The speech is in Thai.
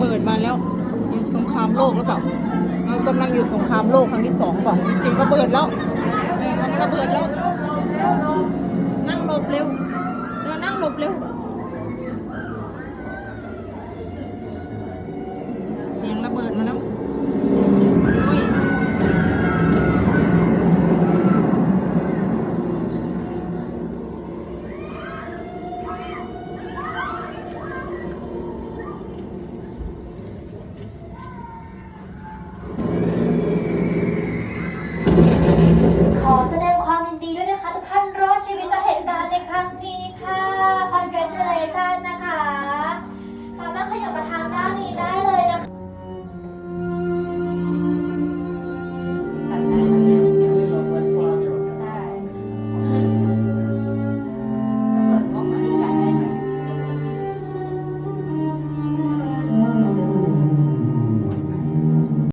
เปิดมาแล้วอยู่สงครามโลกแล้วเปล่าเรากำลังอยู่สงครามโลกครั้งที่สองบอกจริงๆรเปิดแล้วแม่ทำระเบิดแล้ว นั่งหลบเร็วเดี๋นั่งหลบเร็ว ขอแสดง